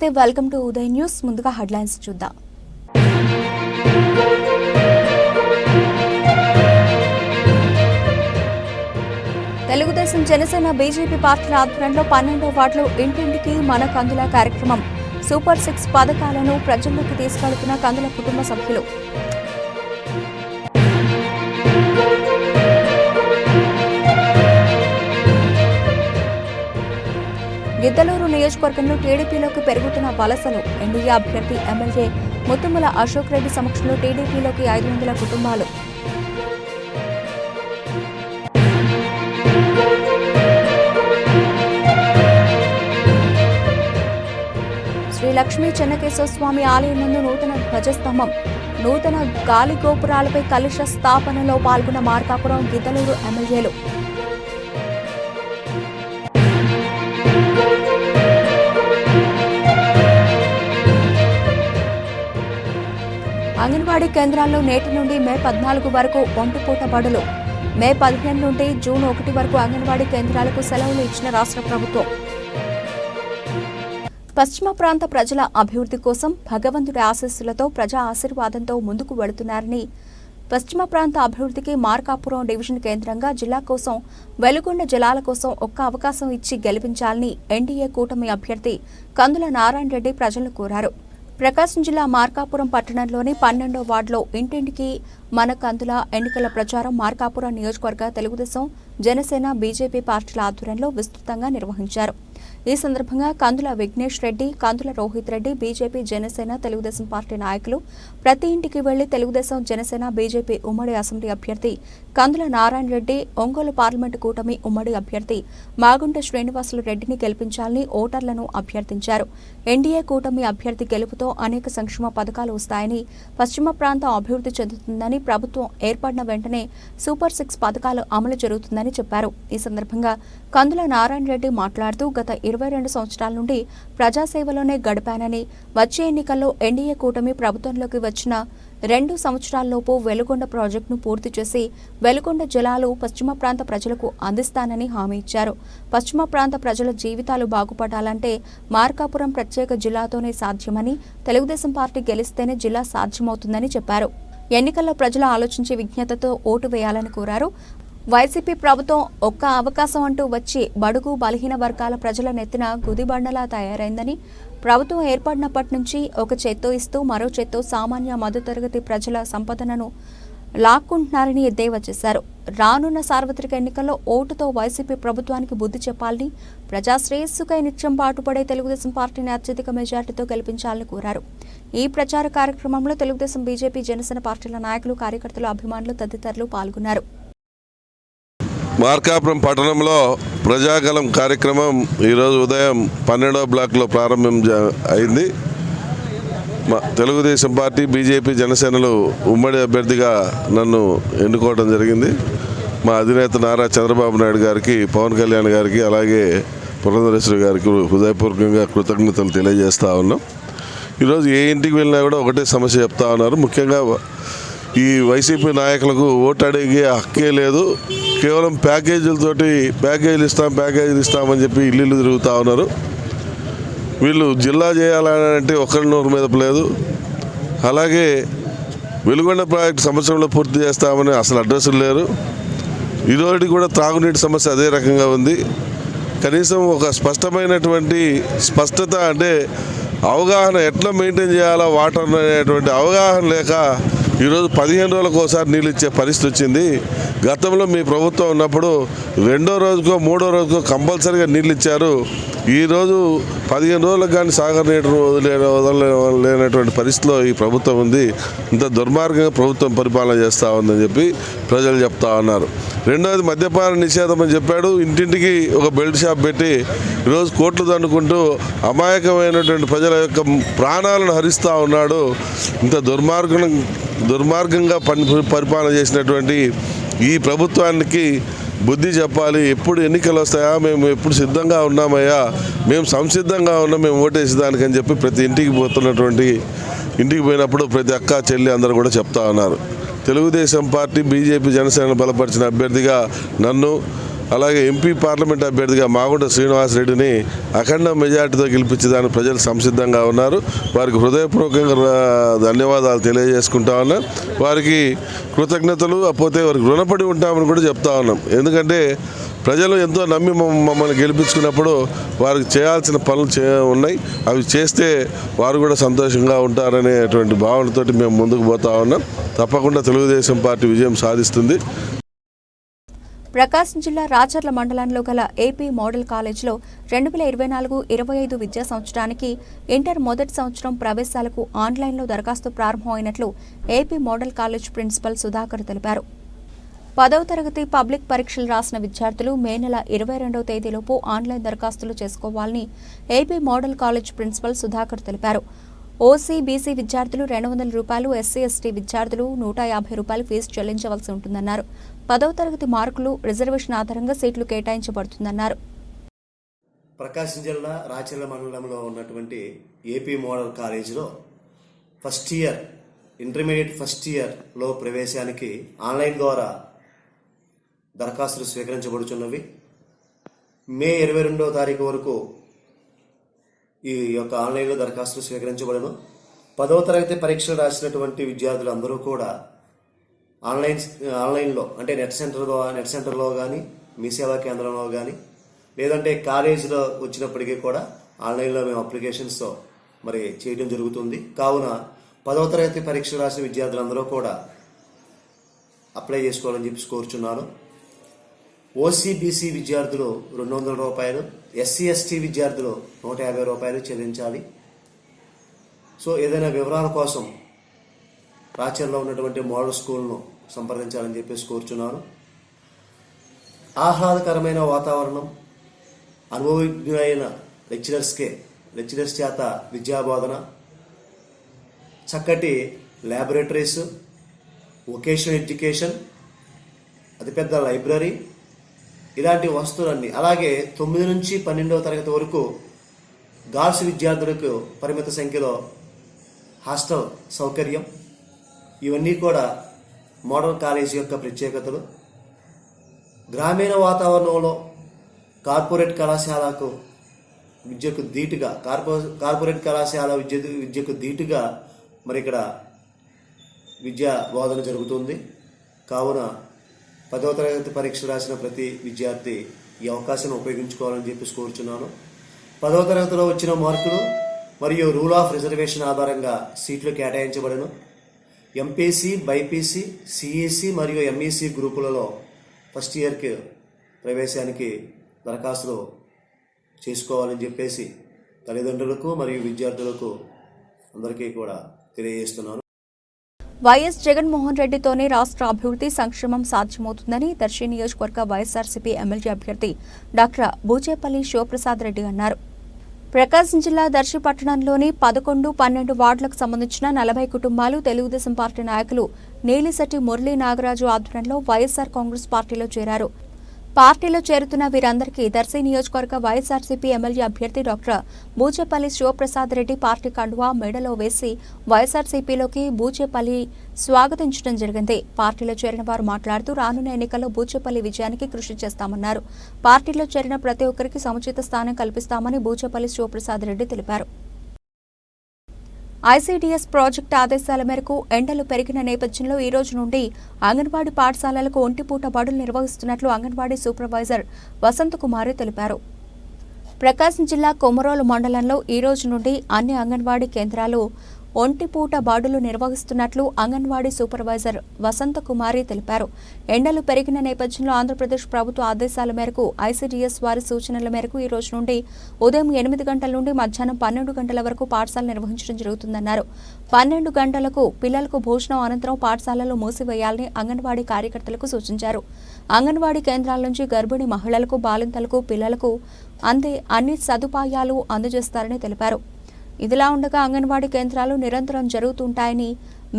నమస్తే welcome to Uday news ముందుగా headlines చూద్దాం. తెలుగుదేశం జనసేన బీజేపీ పార్టీల ఆధ్వర్యంలో పన్నెండో వార్డులో ఇంటింటికి మన కందుల కార్యక్రమం. సూపర్ సిక్స్ పథకాలను ప్రజల్లోకి తీసుకెళ్తున్న కందుల కుటుంబ సభ్యులు. గిద్దలూరు నియోజకవర్గంలో టీడీపీలోకి పెరుగుతున్న వలసలు ఎన్డీఏ అభ్యర్థి ఎమ్మెల్యే ముత్తుముల అశోక్ రెడ్డి సమక్షంలో టీడీపీలోకి ఐదు వందల కుటుంబాలు. శ్రీ లక్ష్మీ చెన్నకేశవ స్వామి ఆలయం నందు నూతన ధ్వజస్తంభం నూతన గాలి గోపురాలపై కలుష స్థాపనలో పాల్గొన్న మార్కాపురం గిద్దలూరు ఎమ్మెల్యేలు అంగన్వాడీ కేంద్రాల్లో నేటి నుండి మే పద్నాలుగు వరకు ఒంటిపూట బడులు మే పదిహేను నుండి జూన్ ఒకటి వరకు అంగన్వాడీ కేంద్రాలకు సెలవులు ఇచ్చిన రాష్ట్ర ప్రభుత్వం. పశ్చిమ ప్రాంత ప్రజల అభివృద్ధి కోసం భగవంతుడి ఆశీస్సులతో ప్రజా ఆశీర్వాదంతో ముందుకు వెళుతున్నారని పశ్చిమ ప్రాంత అభివృద్ధికి మార్కాపురం డివిజన్ కేంద్రంగా జిల్లా కోసం వెలుగొండ జలాల కోసం ఒక్క అవకాశం ఇచ్చి గెలిపించాలని ఎన్డీఏ కూటమి అభ్యర్థి కందుల నారాయణ రెడ్డి ప్రజలను కోరారు. ప్రకాశం జిల్లా మార్కాపురం పట్టణంలోని పన్నెండో వార్డులో ఇంటింటికి మన కందుల ఎన్నికల ప్రచారం మార్కాపురం నియోజకవర్గ తెలుగుదేశం జనసేన బీజేపీ పార్టీల ఆధ్వర్యంలో విస్తృతంగా నిర్వహించారు. ఈ సందర్భంగా కందుల విఘ్నేష్ రెడ్డి కందుల రోహిత్ రెడ్డి బీజేపీ జనసేన తెలుగుదేశం పార్టీ నాయకులు ప్రతి ఇంటికి వెళ్ళి తెలుగుదేశం జనసేన బీజేపీ ఉమ్మడి అసెంబ్లీ అభ్యర్థి కందుల నారాయణ రెడ్డి ఒంగోలు పార్లమెంటు కూటమి ఉమ్మడి అభ్యర్థి మాగుంట శ్రీనివాసులు రెడ్డిని గెలిపించాలని ఓటర్లను అభ్యర్థించారు. ఎన్డీఏ కూటమి అభ్యర్థి గెలుపుతో అనేక సంక్షేమ పథకాలు వస్తాయని పశ్చిమ ప్రాంతం అభివృద్ధి చెందుతుందని ప్రభుత్వం ఏర్పడిన వెంటనే సూపర్ సిక్స్ పథకాలు అమలు జరుగుతుందని చెప్పారు. ఈ సందర్భంగా కందుల నారాయణ రెడ్డి మాట్లాడుతూ గత ఇరవై రెండు సంవత్సరాల నుండి ప్రజాసేవలోనే గడిపానని వచ్చే ఎన్నికల్లో ఎన్డీఏ కూటమి ప్రభుత్వంలోకి వచ్చిన రెండు సంవత్సరాల్లోపు వెలుగొండ ప్రాజెక్టును పూర్తి చేసి వెలుగొండ జలాలు పశ్చిమ ప్రాంత ప్రజలకు అందిస్తానని హామీ ఇచ్చారు. పశ్చిమ ప్రాంత ప్రజల జీవితాలు బాగుపడాలంటే మార్కాపురం ప్రత్యేక జిల్లాతోనే సాధ్యమని తెలుగుదేశం పార్టీ గెలిస్తేనే జిల్లా సాధ్యమవుతుందని చెప్పారు. ఎన్నికల్లో ప్రజలు ఆలోచించి విజ్ఞతతో ఓటు వేయాలని కోరారు. వైసీపీ ప్రభుత్వం ఒక్క అవకాశం అంటూ వచ్చి బడుగు బలహీన వర్గాల ప్రజల నెత్తిన గుదిబండలా తయారైందని ప్రభుత్వం ఏర్పడినప్పటి నుంచి ఒక చేత్తో ఇస్తూ మరో చేత్తో సామాన్య మధ్యతరగతి ప్రజల సంపదనను లాక్కుంటున్నారని ఎద్దేవా చేశారు. రానున్న సార్వత్రిక ఎన్నికల్లో ఓటుతో వైసీపీ ప్రభుత్వానికి బుద్ధి చెప్పాలని ప్రజాశ్రేయస్సుకై నిత్యం పాటుపడే తెలుగుదేశం పార్టీని అత్యధిక మెజార్టీతో గెలిపించాలని కోరారు. ఈ ప్రచార కార్యక్రమంలో తెలుగుదేశం బీజేపీ జనసేన పార్టీల నాయకులు కార్యకర్తలు అభిమానులు తదితరులు పాల్గొన్నారు. మార్కాపురం పట్టణంలో ప్రజాగలం కార్యక్రమం ఈరోజు ఉదయం పన్నెండవ బ్లాక్లో ప్రారంభం అయింది. మా తెలుగుదేశం పార్టీ బీజేపీ జనసేనలు ఉమ్మడి అభ్యర్థిగా నన్ను ఎన్నుకోవడం జరిగింది. మా అధినేత నారా చంద్రబాబు నాయుడు గారికి పవన్ కళ్యాణ్ గారికి అలాగే పురంధరేశ్వరి గారికి హృదయపూర్వకంగా కృతజ్ఞతలు తెలియజేస్తూ ఉన్నాం. ఈరోజు ఏ ఇంటికి వెళ్ళినా కూడా ఒకటే సమస్య చెప్తా ఉన్నారు. ముఖ్యంగా ఈ వైసీపీ నాయకులకు ఓటు అడిగే హక్కే లేదు. కేవలం ప్యాకేజీలతోటి ప్యాకేజీలు ఇస్తాం ప్యాకేజీలు ఇస్తామని చెప్పి ఇల్లు తిరుగుతూ ఉన్నారు. వీళ్ళు జిల్లా చేయాలని అంటే ఒకరి నోరు మీద లేదు. అలాగే వెలుగొండ ప్రాజెక్టు సంవత్సరంలో పూర్తి చేస్తామని అసలు అడ్రస్లు లేరు. ఈరోజు కూడా త్రాగునీటి సమస్య అదే రకంగా ఉంది. కనీసం ఒక స్పష్టమైనటువంటి స్పష్టత అంటే అవగాహన ఎట్లా మెయింటైన్ చేయాలా వాటర్ అనేటువంటి అవగాహన లేక ఈరోజు పదిహేను రోజులకు ఒకసారి నీళ్ళు ఇచ్చే పరిస్థితి వచ్చింది. గతంలో మీ ప్రభుత్వం ఉన్నప్పుడు రెండో రోజుకో మూడో రోజుకో కంపల్సరీగా నీళ్ళు ఇచ్చారు. ఈరోజు పదిహేను రోజులకు కానీ సాగర్ నీటిని వదిలే వదలలేనటువంటి పరిస్థితిలో ఈ ప్రభుత్వం ఉంది. ఇంత దుర్మార్గంగా ప్రభుత్వం పరిపాలన చేస్తూ ఉందని చెప్పి ప్రజలు చెప్తా ఉన్నారు. రెండవది మద్యపాన నిషేధం అని చెప్పాడు. ఇంటింటికి ఒక బెల్ట్ షాప్ పెట్టి ఈరోజు కోట్లు దండుకుంటూ అమాయకమైనటువంటి ప్రజల యొక్క ప్రాణాలను హరిస్తూ ఉన్నాడు. ఇంత దుర్మార్గం దుర్మార్గంగా పని పరిపాలన చేసినటువంటి ఈ ప్రభుత్వానికి బుద్ధి చెప్పాలి. ఎప్పుడు ఎన్నికలు వస్తాయా? మేము ఎప్పుడు సిద్ధంగా ఉన్నామయ్యా? మేము సంసిద్ధంగా ఉన్నాం మేము ఓటేసేదానికి అని చెప్పి ప్రతి ఇంటికి పోతున్నటువంటి ఇంటికి పోయినప్పుడు ప్రతి అక్క చెల్లి అందరూ కూడా చెప్తా ఉన్నారు. తెలుగుదేశం పార్టీ బీజేపీ జనసేన బలపరిచిన అభ్యర్థిగా నన్ను అలాగే ఎంపీ పార్లమెంట్ అభ్యర్థిగా మాగుంట శ్రీనివాసరెడ్డిని అఖండ మెజార్టీతో గెలిపించేదానికి ప్రజలు సంసిద్ధంగా ఉన్నారు. వారికి హృదయపూర్వకంగా ధన్యవాదాలు తెలియజేసుకుంటా ఉన్నాం. వారికి కృతజ్ఞతలు పోతే వారికి రుణపడి ఉంటామని కూడా చెప్తా ఉన్నాం. ఎందుకంటే ప్రజలు ఎంతో నమ్మి మమ్మల్ని గెలిపించుకున్నప్పుడు వారికి చేయాల్సిన పనులు చే ఉన్నాయి. అవి చేస్తే వారు కూడా సంతోషంగా ఉంటారనేటువంటి భావనతోటి మేము ముందుకు పోతా ఉన్నాం. తప్పకుండా తెలుగుదేశం పార్టీ విజయం సాధిస్తుంది. ప్రకాశం జిల్లా రాచర్ల మండలంలో గల ఏపీ మోడల్ కాలేజీలో రెండు వేల ఇరవై నాలుగు ఇరవై ఐదు విద్యా సంవత్సరానికి ఇంటర్ మొదటి సంవత్సరం ప్రవేశాలకు ఆన్లైన్లో దరఖాస్తు ప్రారంభమైనట్లు AP model college principal Sudhakar తెలిపారు. పదవ తరగతి పబ్లిక్ పరీక్షలు రాసిన విద్యార్థులు మే నెల ఇరవై రెండవ తేదీలోపు ఆన్లైన్ దరఖాస్తులు చేసుకోవాలని AP model college principal Sudhakar తెలిపారు. ఓసీ బీసీ విద్యార్థులు రెండు వందల రూపాయలు ఎస్సీ ఎస్టీ విద్యార్థులు నూట యాభై రూపాయలు ఫీజు చెల్లించవలసి ఉంటుందన్నారు. పదవ తరగతి మార్కులు రిజర్వేషన్ ఆధారంగా సీట్లు కేటాయించబడుతుందన్నారు. ప్రకాశం జిల్లా రాచర్ల మండలంలో ఉన్నటువంటి ఏపీ మోడల్ కాలేజీలో ఫస్ట్ ఇయర్ ఇంటర్మీడియట్ ఫస్ట్ ఇయర్లో ప్రవేశానికి ఆన్లైన్ ద్వారా దరఖాస్తులు స్వీకరించబడుచున్నవి. మే ఇరవై రెండవ తారీఖు వరకు ఈ యొక్క ఆన్లైన్లో దరఖాస్తులు స్వీకరించబడను. పదవ తరగతి పరీక్షలు రాసినటువంటి విద్యార్థులు అందరూ కూడా ఆన్లైన్ ఆన్లైన్లో అంటే నెట్ సెంటర్లో నెట్ సెంటర్లో కానీ మీ సేవా కేంద్రంలో కానీ లేదంటే కాలేజీలో వచ్చినప్పటికీ కూడా ఆన్లైన్లో మేము అప్లికేషన్స్ మరి చేయడం జరుగుతుంది. కావున పదవ తరగతి పరీక్షలు రాసిన విద్యార్థులందరూ కూడా అప్లై చేసుకోవాలని చెప్పి కోరుచున్నాను. ఓసీబీసీ విద్యార్థులు రెండు వందల రూపాయలు ఎస్సీ ఎస్టీ విద్యార్థులు నూట యాభై రూపాయలు చెల్లించాలి. సో ఏదైనా వివరాల కోసం రాచర్లో ఉన్నటువంటి మోడల్ స్కూల్ను సంప్రదించాలని చెప్పేసి కోరుచున్నాను ఆహ్లాదకరమైన వాతావరణం అనుభవజ్ఞులైన లెక్చరర్స్కే లెక్చరర్స్ చేత విద్యాబోధన చక్కటి ల్యాబొరేటరీస్ వొకేషనల్ ఎడ్యుకేషన్ అతిపెద్ద లైబ్రరీ ఇలాంటి వస్తువులన్నీ అలాగే తొమ్మిది నుంచి పన్నెండవ తరగతి వరకు గాల్స్ విద్యార్థులకు పరిమిత సంఖ్యలో హాస్టల్ సౌకర్యం ఇవన్నీ కూడా మోడల్ కాలేజీ యొక్క ప్రత్యేకతలు. గ్రామీణ వాతావరణంలో కార్పొరేట్ కళాశాలకు విద్యకు ధీటుగా కార్పొ కార్పొరేట్ కళాశాల విద్య విద్యకు ధీటుగా మరి ఇక్కడ విద్యా బోధన జరుగుతుంది. కావున పదవ తరగతి పరీక్ష రాసిన ప్రతి విద్యార్థి ఈ అవకాశాన్ని ఉపయోగించుకోవాలని చెప్పి కోరుచున్నాను. పదవ తరగతిలో వచ్చిన మార్కులు మరియు రూల్ ఆఫ్ రిజర్వేషన్ ఆధారంగా సీట్లు కేటాయించబడను. ఎంపీసీ బైపీసీ సిఈసి మరియు ఎంఈసి గ్రూపులలో ఫస్ట్ ఇయర్కి ప్రవేశానికి దరఖాస్తులు చేసుకోవాలని చెప్పేసి తల్లిదండ్రులకు మరియు విద్యార్థులకు అందరికీ కూడా తెలియజేస్తున్నాను వైఎస్ జగన్మోహన్ రెడ్డితోనే రాష్ట్ర అభివృద్ధి సంక్షేమం సాధ్యమవుతుందని దర్శి నియోజకవర్గ వైఎస్ఆర్సీపీ ఎమ్మెల్యే అభ్యర్థి డాక్టర్ బూచేపల్లి శివప్రసాద్ రెడ్డి అన్నారు. ప్రకాశం జిల్లా దర్శి పట్టణంలోని పదకొండు పన్నెండు వార్డులకు సంబంధించిన నలభై కుటుంబాలు తెలుగుదేశం పార్టీ నాయకులు నేలిశెట్టి మురళీ నాగరాజు ఆధ్వర్యంలో వైఎస్సార్ కాంగ్రెస్ పార్టీలో చేరారు. పార్టీలో చేరుతున్న వీరందరికీ దర్శి నియోజకవర్గ వైఎస్ఆర్సీపీ ఎమ్మెల్యే అభ్యర్థి డాక్టర్ బూచేపల్లి శివప్రసాద్ రెడ్డి పార్టీ కండువా మెడలో వేసి వైఎస్ఆర్సీపీలోకి బూచేపల్లి స్వాగతించడం జరిగింది. పార్టీలో చేరిన వారు మాట్లాడుతూ రానున్న ఎన్నికల్లో బూచేపల్లి విజయానికి కృషి చేస్తామన్నారు. పార్టీలో చేరిన ప్రతి ఒక్కరికి సముచిత స్థానం కల్పిస్తామని బూచేపల్లి శివప్రసాద్ రెడ్డి తెలిపారు. ఐసీడీఎస్ ప్రాజెక్టు ఆదేశాల మేరకు ఎండలు పెరిగిన నేపథ్యంలో ఈ రోజు నుండి అంగన్వాడీ పాఠశాలలకు ఒంటిపూట బడులు నిర్వహిస్తున్నట్లు అంగన్వాడీ సూపర్వైజర్ వసంత్ కుమారి తెలిపారు. ప్రకాశం జిల్లా కొమరోలు మండలంలో ఈ రోజు నుండి అన్ని అంగన్వాడీ కేంద్రాలు ఒంటిపూట బాడులు నిర్వహిస్తున్నట్లు అంగన్వాడీ సూపర్వైజర్ వసంత కుమారి తెలిపారు. ఎండలు పెరిగిన నేపథ్యంలో ఆంధ్రప్రదేశ్ ప్రభుత్వ ఆదేశాల మేరకు ఐసీడీఎస్ వారి సూచనల మేరకు ఈ రోజు నుండి ఉదయం ఎనిమిది గంటల నుండి మధ్యాహ్నం పన్నెండు గంటల వరకు పాఠశాల నిర్వహించడం జరుగుతుందన్నారు. పన్నెండు గంటలకు పిల్లలకు భోజనం అనంతరం పాఠశాలలు మూసివేయాలని అంగన్వాడీ కార్యకర్తలకు సూచించారు. అంగన్వాడీ కేంద్రాల నుంచి గర్భిణీ మహిళలకు బాలింతలకు పిల్లలకు అందే అన్ని సదుపాయాలు అందజేస్తారని తెలిపారు. ఇదిలా ఉండగా అంగన్వాడీ కేంద్రాలు నిరంతరం జరుగుతుంటాయని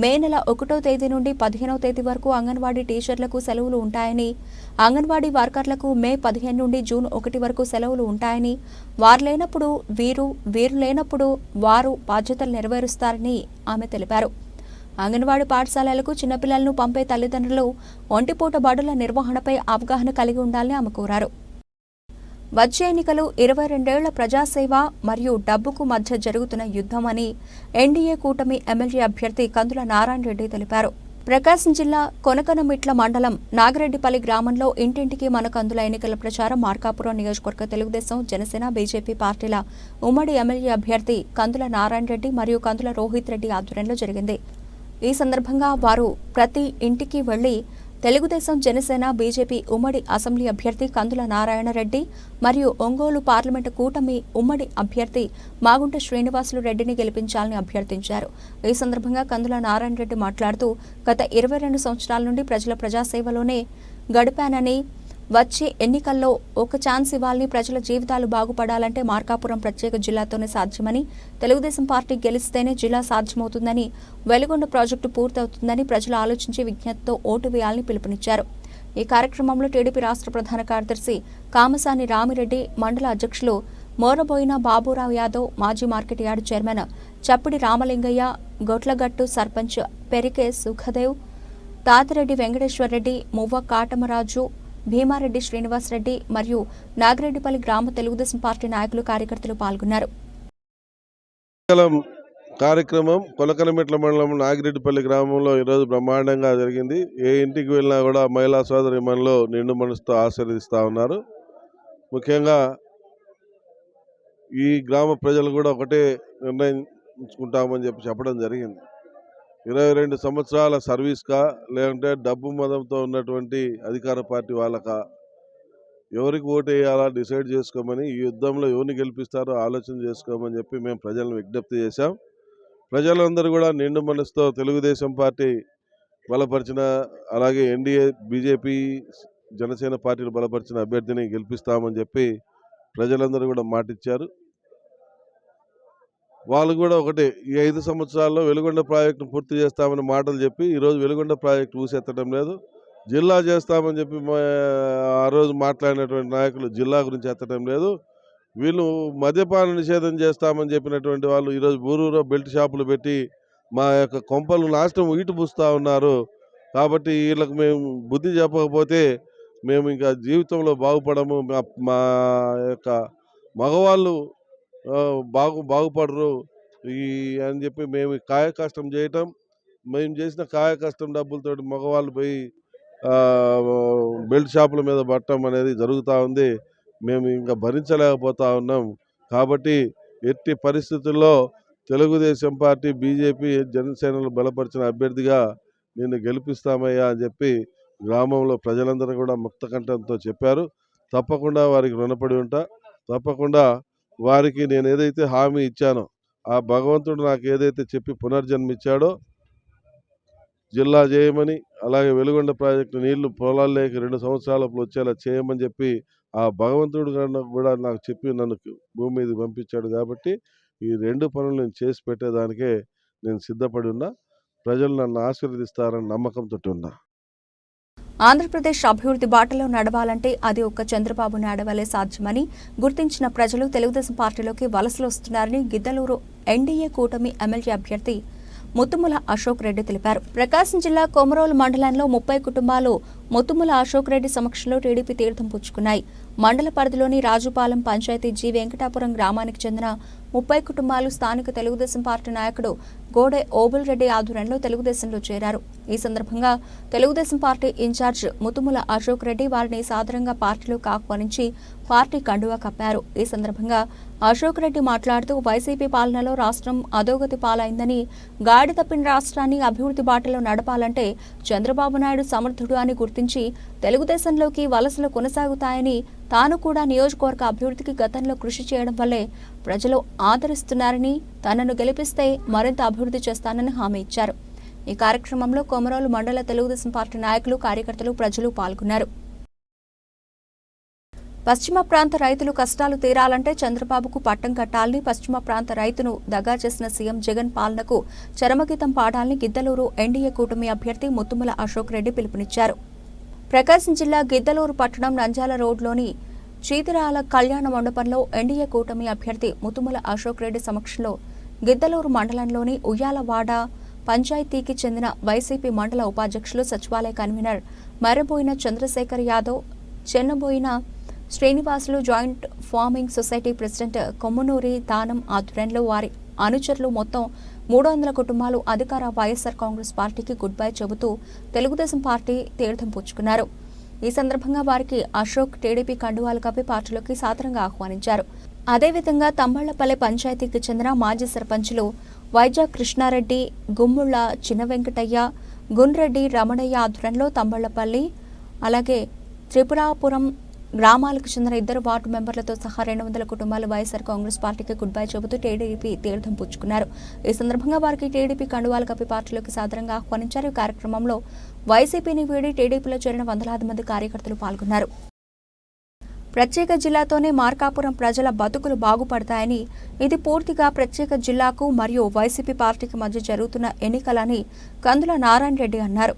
మే నెల ఒకటో తేదీ నుండి పదిహేనవ తేదీ వరకు అంగన్వాడీ టీచర్లకు సెలవులు ఉంటాయని అంగన్వాడీ వర్కర్లకు మే పదిహేను నుండి జూన్ ఒకటి వరకు సెలవులు ఉంటాయని వారు లేనప్పుడు వీరు వీరు లేనప్పుడు వారు బాధ్యతలు నెరవేరుస్తారని ఆమె తెలిపారు. అంగన్వాడీ పాఠశాలలకు చిన్నపిల్లలను పంపే తల్లిదండ్రులు ఒంటిపూట బడుల నిర్వహణపై అవగాహన కలిగి ఉండాలని ఆమె కోరారు. వచ్చే ఎన్నికలు ఇరవై రెండేళ్ళ ప్రజాసేవ మరియు డబ్బుకు మధ్య జరుగుతున్న యుద్ధమని ఎన్డీఏ కూటమి ఎమ్మెల్యే అభ్యర్థి కందుల నారాయణ రెడ్డి తెలిపారు. ప్రకాశం జిల్లా కొనకనమిట్ల మండలం నాగిరెడ్డిపల్లి గ్రామంలో ఇంటింటికి మన కందుల ఎన్నికల ప్రచారం మార్కాపురం నియోజకవర్గ తెలుగుదేశం జనసేన బీజేపీ పార్టీల ఉమ్మడి ఎమ్మెల్యే అభ్యర్థి కందుల నారాయణ రెడ్డి మరియు కందుల రోహిత్ రెడ్డి ఆధ్వర్యంలో జరిగింది. ఈ సందర్భంగా వారు ప్రతి ఇంటికి వెళ్ళి తెలుగుదేశం జనసేన బీజేపీ ఉమ్మడి అసెంబ్లీ అభ్యర్థి కందుల నారాయణ రెడ్డి మరియు ఒంగోలు పార్లమెంటు కూటమి ఉమ్మడి అభ్యర్థి మాగుంట శ్రీనివాసులు రెడ్డిని గెలిపించాలని అభ్యర్థించారు. ఈ సందర్భంగా కందుల నారాయణ రెడ్డి మాట్లాడుతూ గత ఇరవై రెండు సంవత్సరాల నుండి ప్రజల ప్రజాసేవలోనే గడిపానని వచ్చే ఎన్నికల్లో ఒక ఛాన్స్ ఇవ్వాలని ప్రజల జీవితాలు బాగుపడాలంటే మార్కాపురం ప్రత్యేక జిల్లాతోనే సాధ్యమని తెలుగుదేశం పార్టీ గెలిస్తేనే జిల్లా సాధ్యమవుతుందని వెలుగొండ ప్రాజెక్టు పూర్తవుతుందని ప్రజలు ఆలోచించి విజ్ఞతతో ఓటు వేయాలని పిలుపునిచ్చారు. ఈ కార్యక్రమంలో టీడీపీ రాష్ట్ర ప్రధాన కార్యదర్శి కామసాని రామిరెడ్డి మండల అధ్యక్షులు మోరబోయిన బాబురావు యాదవ్ మాజీ market yard chairman Chappidi Ramalingaiah Gotlagattu sarpanch Perike Sukhdev Tatireddy Venkateswarareddy Muvva Katamaraju Bheemareddy Srinivasareddy మరియు నాగిరెడ్డిపల్లి గ్రామ తెలుగుదేశం పార్టీ నాయకులు కార్యకర్తలు పాల్గొన్నారు. కార్యక్రమం కొలకలమెట్ల మండలం నాగిరెడ్డిపల్లి గ్రామంలో ఈరోజు బ్రహ్మాండంగా జరిగింది. ఏ ఇంటికి వెళ్ళినా కూడా మహిళా సోదరి మనలో నిండు మనసుతో ఆశీర్వదిస్తూ ఉన్నారు. ముఖ్యంగా ఈ గ్రామ ప్రజలు కూడా ఒకటే నిర్ణయించుకుంటామని చెప్పి చెప్పడం జరిగింది. ఇరవై రెండు సంవత్సరాల సర్వీస్కా? లేదంటే డబ్బు మదంతో ఉన్నటువంటి అధికార పార్టీ వాళ్ళకా? ఎవరికి ఓటు వేయాలా? డిసైడ్ చేసుకోమని ఈ యుద్ధంలో ఎవరిని గెలిపిస్తారో ఆలోచన చేసుకోమని చెప్పి మేము ప్రజలను విజ్ఞప్తి చేశాం. ప్రజలందరూ కూడా నిండు మనసుతో తెలుగుదేశం పార్టీ బలపరిచిన అలాగే ఎన్డీఏ బీజేపీ జనసేన పార్టీలు బలపరిచిన అభ్యర్థిని గెలిపిస్తామని చెప్పి ప్రజలందరూ కూడా మాటిచ్చారు. వాళ్ళు కూడా ఒకటే ఈ ఐదు సంవత్సరాల్లో వెలుగొండ ప్రాజెక్టును పూర్తి చేస్తామని మాటలు చెప్పి ఈరోజు వెలుగొండ ప్రాజెక్టు ఊసెత్తడం లేదు. జిల్లా చేస్తామని చెప్పి మా- ఆ రోజు మాట్లాడినటువంటి నాయకులు జిల్లా గురించి ఎత్తడం లేదు. వీళ్ళు మద్యపాన నిషేధం చేస్తామని చెప్పినటువంటి వాళ్ళు ఈరోజు బూరూరో బెల్ట్ షాపులు పెట్టి మా యొక్క కొంపలు నాశనం ఈటు పూస్తూ ఉన్నారు. కాబట్టి వీళ్ళకి మేము బుద్ధి చెప్పకపోతే మేము ఇంకా జీవితంలో బాగుపడము. మా- యొక్క మగవాళ్ళు బాగు బాగుపడరు. ఈ అని చెప్పి మేము కాయ కష్టం చేయటం మేము చేసిన కాయ కష్టం డబ్బులతో మగవాళ్ళు పోయి బెల్ట్ షాపుల మీద పట్టడం అనేది జరుగుతూ ఉంది. మేము ఇంకా భరించలేకపోతా ఉన్నాం. కాబట్టి ఎట్టి పరిస్థితుల్లో తెలుగుదేశం పార్టీ బీజేపీ జనసేనలు బలపరిచిన అభ్యర్థిగా నిన్ను గెలిపిస్తామయ్యా అని చెప్పి గ్రామంలో ప్రజలందరూ కూడా ముక్త కంఠంతో చెప్పారు. తప్పకుండా వారికి రుణపడి ఉంటా. తప్పకుండా వారికి నేను ఏదైతే హామీ ఇచ్చానో ఆ భగవంతుడు నాకు ఏదైతే చెప్పి పునర్జన్మిచ్చాడో జిల్లా చేయమని అలాగే వెలుగొండ ప్రాజెక్టు నీళ్ళు పొలాల్లోకి రెండు సంవత్సరాలప్పుడు వచ్చేలా చేయమని చెప్పి ఆ భగవంతుడు కూడా నాకు చెప్పి నన్ను భూమి మీద పంపించాడు కాబట్టి ఈ రెండు పనులు నేను చేసి పెట్టేదానికే నేను సిద్ధపడి ఉన్నా. ప్రజలు నన్ను ఆశీర్వదిస్తారని నమ్మకంతో ఉన్నా. ఆంధ్రప్రదేశ్ అభివృద్ధి బాటలో నడవాలంటే అది ఒక్క చంద్రబాబు నాయుడు సాధ్యమని గుర్తించిన ప్రజలు తెలుగుదేశం పార్టీలోకి వలసలు వస్తున్నారని గిద్దలూరు ఎన్డీఏ కూటమి ఎమ్మెల్యే అభ్యర్థి ముత్తుముల అశోక్ రెడ్డి తెలిపారు. ప్రకాశం జిల్లా కొమరోలు మండలంలో ముప్పై కుటుంబాలు ముత్తుముల అశోక్ రెడ్డి సమక్షంలో టీడీపీ తీర్థం పుచ్చుకున్నాయి. మండల పరిధిలోని రాజుపాలెం పంచాయతీ జి వెంకటాపురం గ్రామానికి చెందిన ముప్పై కుటుంబాలు స్థానిక తెలుగుదేశం పార్టీ నాయకుడు గోడె ఓబుల్ రెడ్డి ఆధ్వర్యంలో తెలుగుదేశంలో చేరారు. ఈ సందర్భంగా Telugu Desam party in charge Muthumula Ashok Reddy వారిని సాధారణంగా పార్టీలోకి ఆహ్వానించి పార్టీ కండువా కప్పారు. ఈ సందర్భంగా అశోక్ రెడ్డి మాట్లాడుతూ వైసీపీ పాలనలో రాష్ట్రం అధోగతి పాలైందని గాడి తప్పిన రాష్ట్రాన్ని అభివృద్ధి బాటలో నడపాలంటే చంద్రబాబు నాయుడు సమర్థుడు అని గుర్తించి తెలుగుదేశంలోకి వలసలు కొనసాగుతాయని తాను కూడా నియోజకవర్గ అభివృద్ధికి గతంలో కృషి చేయడం వల్లే ప్రజలు ఆదరిస్తున్నారని తనను గెలిపిస్తే మరింత అభివృద్ధి చేస్తానని హామీ ఇచ్చారు. ఈ కార్యక్రమంలో కొమరోలు మండల తెలుగుదేశం పార్టీ నాయకులు కార్యకర్తలు ప్రజలు పాల్గొన్నారు. పశ్చిమ ప్రాంత రైతులు కష్టాలు తీరాలంటే చంద్రబాబుకు పట్టం కట్టాలని పశ్చిమ ప్రాంత రైతును దగా చేసిన సీఎం జగన్ పాలనకు చరమగీతం పాడాలని గిద్దలూరు ఎన్డీఏ కూటమి అభ్యర్థి ముత్తుముల అశోక్ రెడ్డి పిలుపునిచ్చారు. ప్రకాశం జిల్లా గిద్దలూరు పట్టణం నంజాల రోడ్లోని చీతిరాల కళ్యాణ మండపంలో ఎన్డీఏ కూటమి అభ్యర్థి ముతుముల అశోక్ రెడ్డి సమక్షంలో గిద్దలూరు మండలంలోని ఉయ్యాలవాడ పంచాయతీకి చెందిన వైసీపీ మండల ఉపాధ్యక్షులు సచివాలయ convener Maraboina Chandrasekhar Yadav Chennaboina Srinivasulu joint farming society president Kommunuri Danam ఆధ్వర్యంలో వారి అనుచరులు మొత్తం మూడు వందల కుటుంబాలు అధికార వైఎస్ఆర్ కాంగ్రెస్ పార్టీకి గుడ్ బై చెబుతూ తెలుగుదేశం పార్టీ తీర్థం పుచ్చుకున్నారు. ఈ సందర్భంగా వారికి అశోక్ టీడీపీ కండువాలు కప్పి పార్టీలోకి సాదరంగా ఆహ్వానించారు. అదేవిధంగా తంబళ్ళపల్లి పంచాయతీకి చెందిన మాజీ సర్పంచులు వైజా కృష్ణారెడ్డి గుమ్ముళ్ళ చిన్న వెంకటయ్య గున్రెడ్డి రమణయ్య ఆధ్వర్యంలో తంబళ్ళపల్లి అలాగే త్రిపురాపురం గ్రామాలకు చెందిన ఇద్దరు వార్డు మెంబర్లతో సహా రెండు వందల కుటుంబాలు వైఎస్ఆర్ కాంగ్రెస్ పార్టీకి గుడ్ బై చెబుతూ టీడీపీ తీర్థం పుచ్చుకున్నారు. ఈ సందర్భంగా వారికి టీడీపీ కండువాలు కప్పి పార్టీలోకి సాధారణంగా ఆహ్వానించారు. ఈ కార్యక్రమంలో వైసీపీని వీడి టీడీపీలో చేరిన వందలాది మంది కార్యకర్తలు పాల్గొన్నారు. ప్రత్యేక జిల్లాతోనే మార్కాపురం ప్రజల బతుకులు బాగుపడతాయని ఇది పూర్తిగా ప్రత్యేక జిల్లాకు మరియు వైసీపీ పార్టీకి మధ్య జరుగుతున్న ఎన్నికలని కందుల నారాయణ రెడ్డి అన్నారు.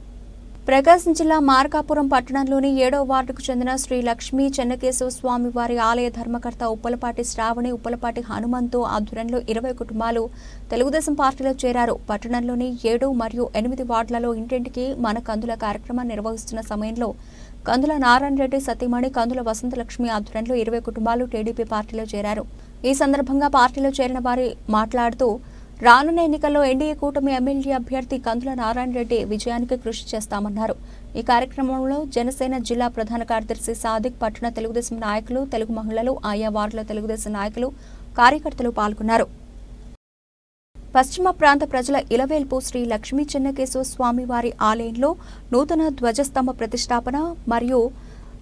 ప్రకాశం జిల్లా మార్కాపురం పట్టణంలోని ఏడో వార్డుకు చెందిన శ్రీ లక్ష్మీ చెన్నకేశవ స్వామి వారి ఆలయ ధర్మకర్త ఉప్పలపాటి శ్రావణి ఉప్పలపాటి హనుమంతు ఆధ్వర్యంలో ఇరవై కుటుంబాలు తెలుగుదేశం పార్టీలో చేరారు. పట్టణంలోని ఏడు మరియు ఎనిమిది వార్డులలో ఇంటింటికి మన కందుల కార్యక్రమాన్ని నిర్వహిస్తున్న సమయంలో కందుల నారాయణ రెడ్డి సతీమణి కందుల వసంతలక్ష్మి ఆధ్వర్యంలో ఇరవై కుటుంబాలు టీడీపీ పార్టీలో చేరారు. ఈ సందర్భంగా పార్టీలో చేరిన వారి మాట్లాడుతూ రానున్న ఎన్నికల్లో ఎన్డీఏ కూటమి ఎమ్మెల్యే అభ్యర్థి కందుల నారాయణ రెడ్డి విజయానికి కృషి చేస్తామన్నారు. ఈ కార్యక్రమంలో జనసేన జిల్లా ప్రధాన కార్యదర్శి సాదిక్ పట్టణ తెలుగుదేశం నాయకులు తెలుగు మహిళలు ఆయా వార్డుల తెలుగుదేశం నాయకులు కార్యకర్తలు పాల్గొన్నారు. పశ్చిమ ప్రాంత ప్రజల ఇలవేల్పు శ్రీ లక్ష్మీ చెన్నకేశవ స్వామివారి ఆలయంలో నూతన ధ్వజస్తంభ ప్రతిష్టాపన మరియు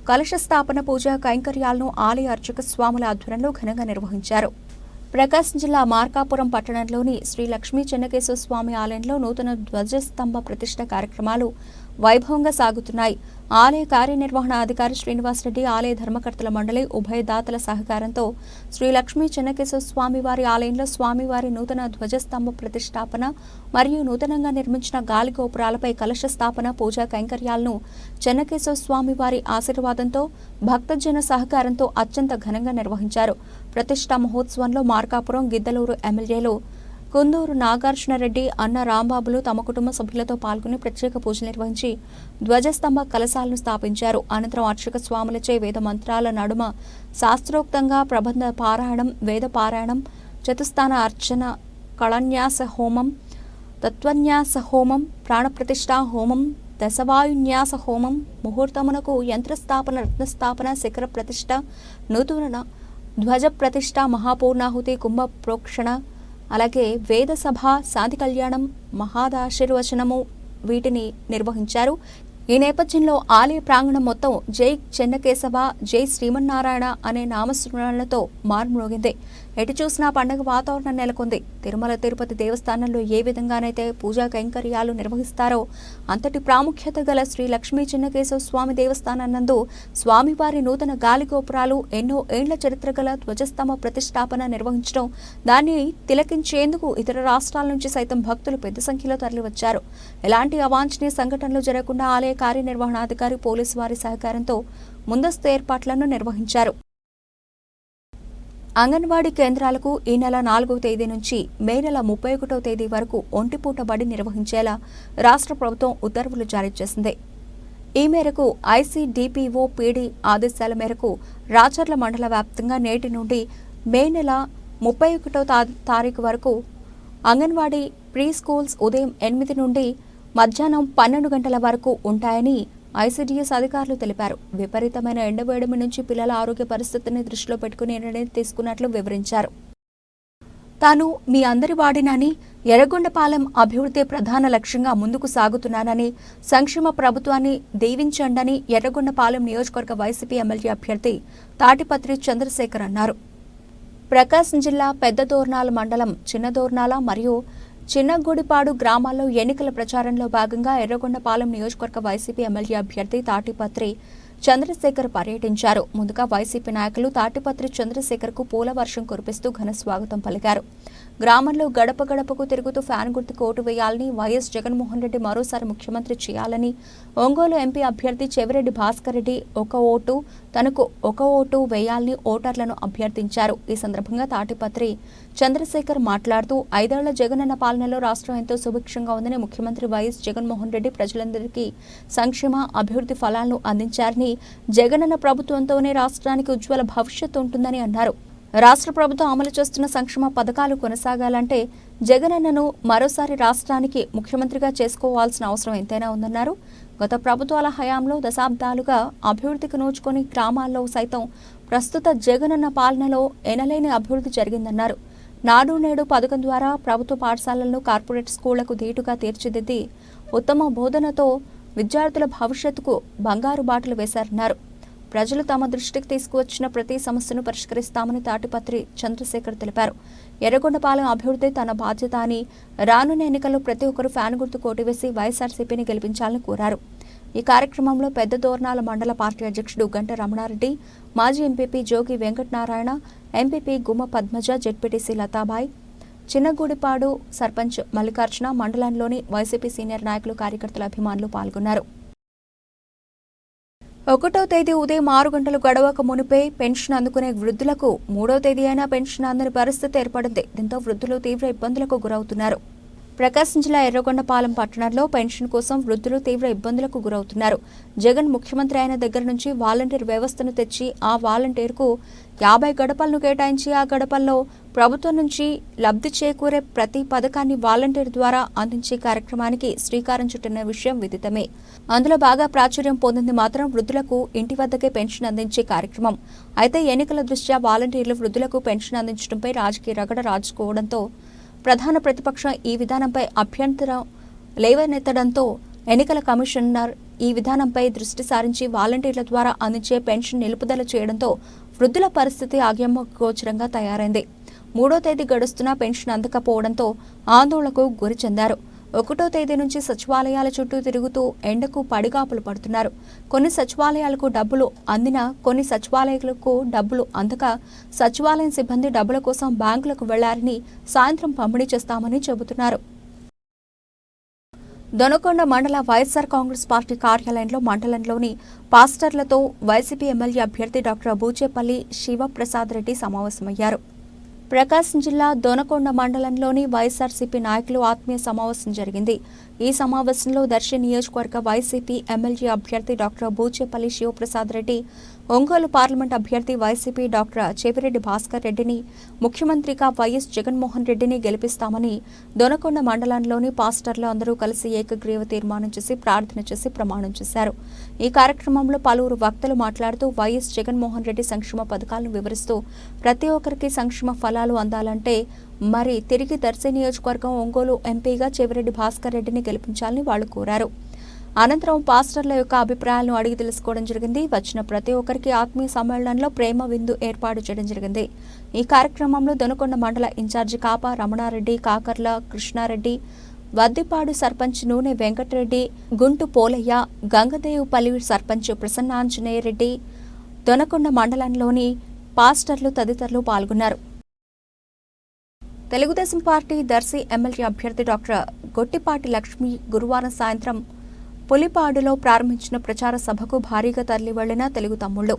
కలశ స్థాపన పూజా కైంకర్యాలను ఆలయ అర్చక స్వాముల ఆధ్వర్యంలో ఘనంగా నిర్వహించారు. ప్రకాశం జిల్లా మార్కాపురం పట్టణంలోని శ్రీ లక్ష్మీ చెన్నకేశవ స్వామి ఆలయంలో నూతన ధ్వజస్తంభ ప్రతిష్ట కార్యక్రమాలు వైభవంగా సాగుతున్నాయి. ఆలయ కార్యనిర్వహణ అధికారి శ్రీనివాసరెడ్డి ఆలయ ధర్మకర్తల మండలి ఉభయదాతల సహకారంతో శ్రీ లక్ష్మీ చెన్నకేశ్వర స్వామివారి ఆలయంలో స్వామివారి నూతన ధ్వజస్తంభ ప్రతిష్టాపన మరియు నూతనంగా నిర్మించిన గాలి గోపురాలపై కలశ స్థాపన పూజా కైంకర్యాలను చెన్నకేశ్వర స్వామివారి ఆశీర్వాదంతో భక్తజన సహకారంతో అత్యంత ఘనంగా నిర్వహించారు. ప్రతిష్టా మహోత్సవంలో మార్కాపురం గిద్దలూరు ఎమ్మెల్యేలు కుందూరు నాగార్జునరెడ్డి అన్న రాంబాబులు తమ కుటుంబ సభ్యులతో పాల్గొని ప్రత్యేక పూజలు నిర్వహించి ధ్వజస్తంభ కలశాలను స్థాపించారు. అనంతరం అర్చక స్వాములచే వేద మంత్రాల నడుమ శాస్త్రోక్తంగా ప్రబంధ పారాయణం వేద పారాయణం చతుస్థాన అర్చన కళన్యాస హోమం తత్వన్యాస హోమం ప్రాణప్రతిష్ఠా హోమం దశవాయున్యాస హోమం ముహూర్తమునకు యంత్రస్థాపన రత్నస్థాపన శిఖర ప్రతిష్ఠ నూతన ధ్వజ ప్రతిష్ఠ మహాపూర్ణాహుతి కుంభ ప్రోక్షణ అలాగే వేద సభ శాంతి కళ్యాణం మహాదాశీర్వచనము వీటిని నిర్వహించారు. ఈ నేపథ్యంలో ఆలయ ప్రాంగణం మొత్తం జై చెన్నకేశవ జై శ్రీమన్నారాయణ అనే నామస్మరణలతో మార్మోగింది. ఎటు చూసినా పండగ వాతావరణం నెలకొంది. తిరుమల తిరుపతి దేవస్థానంలో ఏ విధంగానైతే పూజా కైంకర్యాలు నిర్వహిస్తారో అంతటి ప్రాముఖ్యత గల శ్రీ లక్ష్మీ చిన్నకేశవ స్వామి దేవస్థానం నందు స్వామివారి నూతన గాలి గోపురాలు ఎన్నో ఏండ్ల చరిత్ర గల ధ్వజస్తంభ ప్రతిష్టాపన నిర్వహించడం దాన్ని తిలకించేందుకు ఇతర రాష్ట్రాల నుంచి సైతం భక్తులు పెద్ద సంఖ్యలో తరలివచ్చారు. ఎలాంటి అవాంఛనీయ సంఘటనలు జరగకుండా ఆలయ కార్యనిర్వహణాధికారి పోలీసు వారి సహకారంతో ముందస్తు ఏర్పాట్లను నిర్వహించారు. అంగన్వాడీ కేంద్రాలకు ఈ నెల నాలుగో తేదీ నుంచి మే నెల ముప్పై ఒకటో తేదీ వరకు ఒంటిపూట బడి నిర్వహించేలా రాష్ట్ర ప్రభుత్వం ఉత్తర్వులు జారీ చేసింది. ఈ మేరకు ఐసీడీపీఓ పీడీ ఆదేశాల మేరకు రాచర్ల మండల వ్యాప్తంగా నేటి నుండి మే నెల ముప్పై ఒకటో తా- తారీఖు వరకు అంగన్వాడీ ప్రీ స్కూల్స్ ఉదయం ఎనిమిది నుండి మధ్యాహ్నం పన్నెండు గంటల వరకు ఉంటాయని ఐసీడీఎస్ అధికారులు తెలిపారు. విపరీతమైన ఎండవేడిమి నుంచి పిల్లల ఆరోగ్య పరిస్థితిని దృష్టిలో పెట్టుకుని నిర్ణయం తీసుకున్నట్లు వివరించారు. తాను మీ అందరి వాడినని ఎర్రగొండపాలెం అభివృద్ధి ప్రధాన లక్ష్యంగా ముందుకు సాగుతున్నానని సంక్షేమ ప్రభుత్వాన్ని దీవించండని ఎర్రగొండపాలెం నియోజకవర్గ వైసీపీ ఎమ్మెల్యే అభ్యర్థి తాటిపత్రి చంద్రశేఖర్ అన్నారు. ప్రకాశం జిల్లా పెద్ద దోర్నాల మండలం చిన్న దోర్నాల మరియు చిన్నగూడిపాడు గ్రామాల్లో ఎన్నికల ప్రచారంలో భాగంగా ఎర్రగొండపాలెం నియోజకవర్గ వైసీపీ ఎమ్మెల్యే అభ్యర్థి తాటిపత్రి చంద్రశేఖర్ పర్యటించారు. ముందుగా వైసీపీ నాయకులు తాటిపత్రి చంద్రశేఖర్కు పూల వర్షం కురిపిస్తూ ఘన స్వాగతం పలికారు. గ్రామంలో గడప గడపకు తిరుగుతూ ఫ్యాన్ గుర్తుకు ఓటు వేయాలని వైఎస్ జగన్మోహన్ రెడ్డి మరోసారి ముఖ్యమంత్రి చేయాలని ఒంగోలు ఎంపీ అభ్యర్థి చెవిరెడ్డి భాస్కర్ రెడ్డి ఒక ఓటు తనకు ఒక ఓటు వేయాలని ఓటర్లను అభ్యర్థించారు. ఈ సందర్భంగా తాటిపత్రి చంద్రశేఖర్ మాట్లాడుతూ ఐదేళ్ళ జగనన్న పాలనలో రాష్ట్రం ఎంతో సుభిక్షంగా ఉందని ముఖ్యమంత్రి వైఎస్ జగన్మోహన్ రెడ్డి ప్రజలందరికీ సంక్షేమ అభివృద్ధి ఫలాలను అందించారని జగనన్న ప్రభుత్వంతోనే రాష్ట్రానికి ఉజ్వల భవిష్యత్తు ఉంటుందని అన్నారు. రాష్ట్ర ప్రభుత్వం అమలు చేస్తున్న సంక్షేమ పథకాలు కొనసాగాలంటే జగనన్నను మరోసారి రాష్ట్రానికి ముఖ్యమంత్రిగా చేసుకోవాల్సిన అవసరం ఎంతైనా ఉందన్నారు. గత ప్రభుత్వాల హయాంలో దశాబ్దాలుగా అభివృద్ధికి నోచుకొని గ్రామాల్లో సైతం ప్రస్తుత జగనన్న పాలనలో ఎనలేని అభివృద్ధి జరిగిందన్నారు. నాడు నేడు పథకం ద్వారా ప్రభుత్వ పాఠశాలలను కార్పొరేట్ స్కూళ్ళకు ధీటుగా తీర్చిదిద్ది ఉత్తమ బోధనతో విద్యార్థుల భవిష్యత్తుకు బంగారు బాటలు వేశారన్నారు. ప్రజలు తమ దృష్టికి తీసుకువచ్చిన ప్రతి సమస్యను పరిష్కరిస్తామని తాటిపత్రి చంద్రశేఖర్ తెలిపారు. ఎర్రగొండపాలెం అభివృద్ధి తన బాధ్యత అని రానున్న ఎన్నికల్లో ప్రతి ఒక్కరూ ఫ్యాన్ గుర్తు కోటివేసి వైఎస్ఆర్సీపీని గెలిపించాలని కోరారు. ఈ కార్యక్రమంలో పెద్ద దోర్నాల మండల పార్టీ అధ్యక్షుడు గంట రమణారెడ్డి మాజీ ఎంపీపీ జోగి వెంకటనారాయణ ఎంపీపీ గుమ్మ పద్మజ జెడ్పీటీసీ లతాబాయ్ చిన్నగూడిపాడు సర్పంచ్ మల్లికార్జున మండలంలోని వైసీపీ సీనియర్ నాయకులు కార్యకర్తల అభిమానులు పాల్గొన్నారు. ఒకటో తేదీ ఉదయం ఆరు గంటలు గడవక మునిపే పెన్షన్ అందుకునే వృద్ధులకు మూడో తేదీ అయినా పెన్షన్ అందని పరిస్థితి ఏర్పడింది. దీంతో వృద్ధులు తీవ్ర ఇబ్బందులకు గురవుతున్నారు. ప్రకాశం జిల్లా ఎర్రగొండపాలెం పట్టణంలో పెన్షన్ కోసం వృద్ధులు తీవ్ర ఇబ్బందులకు గురవుతున్నారు. జగన్ ముఖ్యమంత్రి అయిన దగ్గర నుంచి వాలంటీర్ వ్యవస్థను తెచ్చి ఆ వాలంటీర్కు యాభై గడపలను కేటాయించి ఆ గడపల్లో ప్రభుత్వం నుంచి లబ్ధి చేకూరే ప్రతి పథకాన్ని వాలంటీర్ ద్వారా అందించే కార్యక్రమానికి శ్రీకారం చుట్టిన విషయం విదితమే. అందులో బాగా ప్రాచుర్యం పొందింది మాత్రం వృద్ధులకు ఇంటి వద్దకే పెన్షన్ అందించే కార్యక్రమం. అయితే ఎన్నికల దృష్ట్యా వాలంటీర్లు వృద్ధులకు పెన్షన్ అందించడంపై రాజకీయ రగడ రాజుకోవడంతో ప్రధాన ప్రతిపక్షం ఈ విధానంపై అభ్యంతరం లేవనెత్తడంతో ఎన్నికల కమిషనర్ ఈ విధానంపై దృష్టి సారించి వాలంటీర్ల ద్వారా అందించే పెన్షన్ నిలుపుదల చేయడంతో వృద్ధుల పరిస్థితి ఆగ్యమ గోచరంగా తయారైంది. మూడో తేదీ గడుస్తున్నా పెన్షన్ అందకపోవడంతో ఆందోళనకు గురి చెందారు. ఒకటో తేదీ నుంచి సచివాలయాల చుట్టూ తిరుగుతూ ఎండకు పడిగాపులు పడుతున్నారు. కొన్ని సచివాలయాలకు డబ్బులు అందినా కొన్ని సచివాలయాలకు డబ్బులు అందక సచివాలయం సిబ్బంది డబ్బుల కోసం బ్యాంకులకు వెళ్ళారని సాయంత్రం పంపిణీ చేస్తామని చెబుతున్నారు. దొనకొండ మండల వైఎస్ఆర్ కాంగ్రెస్ పార్టీ కార్యాలయంలో మండలంలోని పాస్టర్లతో వైసీపీ ఎమ్మెల్యే అభ్యర్థి డాక్టర్ బూచేపల్లి శివప్రసాద్ రెడ్డి సమావేశమయ్యారు. ప్రకాశం జిల్లా దోనకొండ మండలంలోని వైఎస్ఆర్సీపీ నాయకులు ఆత్మీయ సమావేశం జరిగింది. ఈ సమావేశంలో దర్శి నియోజకవర్గ వైసీపీ ఎమ్మెల్యే అభ్యర్థి డాక్టర్ బూచేపల్లి శివప్రసాద్ రెడ్డి ఒంగోలు పార్లమెంట్ అభ్యర్థి వైసీపీ డాక్టర్ చెవిరెడ్డి భాస్కర్ రెడ్డిని ముఖ్యమంత్రిగా వైఎస్ జగన్మోహన్ రెడ్డిని గెలిపిస్తామని దొనకొండ మండలంలోని పాస్టర్లు అందరూ కలిసి ఏకగ్రీవ తీర్మానం చేసి ప్రార్థన చేసి ప్రమాణం చేశారు. ఈ కార్యక్రమంలో పలువురు వక్తలు మాట్లాడుతూ వైఎస్ జగన్మోహన్ రెడ్డి సంక్షేమ పథకాలను వివరిస్తూ ప్రతి ఒక్కరికి సంక్షేమ ఫలాలు అందాలంటే మరి తిరిగి దర్శి నియోజకవర్గం ఒంగోలు ఎంపీగా చెవిరెడ్డి భాస్కర్ రెడ్డిని గెలిపించాలని వాళ్ళు కోరారు. అనంతరం పాస్టర్ల యొక్క అభిప్రాయాలను అడిగి తెలుసుకోవడం జరిగింది. వచ్చిన ప్రతి ఒక్కరికి ఆత్మీయ సమ్మేళనంలో ప్రేమ విందు ఏర్పాటు చేయడం జరిగింది. ఈ కార్యక్రమంలో దొనకొండ మండల ఇన్ఛార్జి కాప రమణారెడ్డి కాకర్ల కృష్ణారెడ్డి వద్దిపాడు సర్పంచ్ నూనె వెంకటరెడ్డి గుంటు పోలయ్య గంగదేవుపల్లి సర్పంచ్ ప్రసన్నాంజనేయరెడ్డి దొనకొండ మండలంలోని పాస్టర్లు తదితరులు పాల్గొన్నారు. తెలుగుదేశం పార్టీ దర్శి ఎమ్మెల్యే అభ్యర్థి డాక్టర్ గొట్టిపాటి లక్ష్మి గురువారం సాయంత్రం పులిపాడులో ప్రారంభించిన ప్రచార సభకు భారీగా తరలి వెళ్ళిన తెలుగు తమ్ముళ్ళు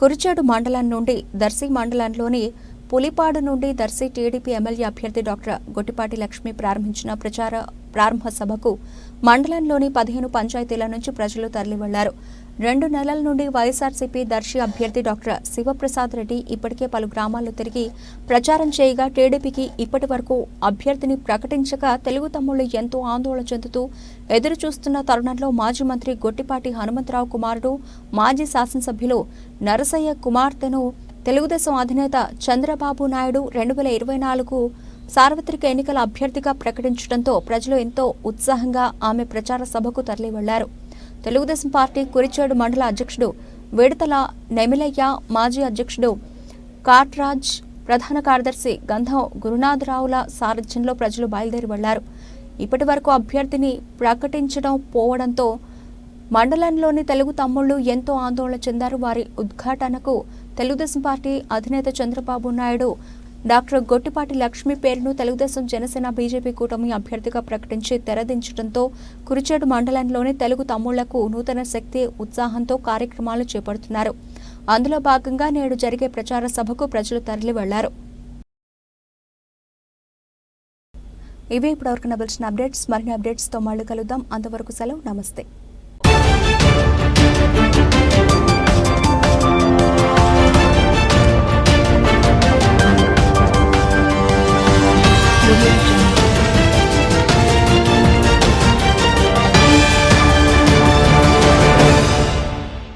కురిచేడు మండలం నుండి దర్శి మండలంలోని పులిపాడు నుండి దర్శి టీడీపీ ఎమ్మెల్యే అభ్యర్థి డాక్టర్ గొట్టిపాటి లక్ష్మి ప్రారంభించిన ప్రచార ప్రారంభ సభకు మండలంలోని పదిహేను పంచాయతీల నుంచి ప్రజలు తరలివెళ్ళారు. రెండు నెలల నుండి వైఎస్ఆర్సీపీ దర్శి అభ్యర్థి డాక్టర్ శివప్రసాద్ రెడ్డి ఇప్పటికే పలు గ్రామాల్లో తిరిగి ప్రచారం చేయగా టీడీపీకి ఇప్పటి వరకు అభ్యర్థిని ప్రకటించక తెలుగు తమ్ముళ్ళు ఎంతో ఆందోళన చెందుతూ ఎదురు చూస్తున్న తరుణంలో మాజీ మంత్రి గొట్టిపాటి హనుమంతరావు కుమారుడు మాజీ శాసనసభ్యులు నరసయ్య కుమార్తెను తెలుగుదేశం అధినేత చంద్రబాబు నాయుడు రెండు వేల ఇరవై నాలుగు సార్వత్రిక ఎన్నికల అభ్యర్థిగా ప్రకటించడంతో ప్రజలు ఎంతో ఉత్సాహంగా ఆమె ప్రచార సభకు తరలి వెళ్ళారు తెలుగుదేశం పార్టీ కురిచేడు మండల అధ్యక్షుడు విడతల నెమిలయ్య మాజీ అధ్యక్షుడు కాట్రాజ్ ప్రధాన కార్యదర్శి గంధం గురునాథరావుల సారథ్యంలో ప్రజలు బయలుదేరి వెళ్ళారు. ఇప్పటి వరకు అభ్యర్థిని ప్రకటించడం పోవడంతో మండలంలోని తెలుగు తమ్ముళ్ళు ఎంతో ఆందోళన చెందారు. వారి ఉద్ఘాటనకు తెలుగుదేశం పార్టీ అధినేత చంద్రబాబు నాయుడు డాక్టర్ గొట్టిపాటి లక్ష్మి పేరును తెలుగుదేశం జనసేన బీజేపీ కూటమి అభ్యర్థిగా ప్రకటించి తెరదించడంతో కురిచేడు మండలంలోని తెలుగు తమ్ముళ్ళకు నూతన శక్తి ఉత్సాహంతో కార్యక్రమాలు చేపడుతున్నారు. అందులో భాగంగా నేడు జరిగే ప్రచార సభకు ప్రజలు తరలి వెళ్ళారు. ఇవే ఇప్పటివరకు నవలసిన అప్డేట్స్. మరిన్ని అప్డేట్స్తో మళ్ళీ కలుద్దాం. అంతవరకు సెలవు. నమస్తే. Thank you.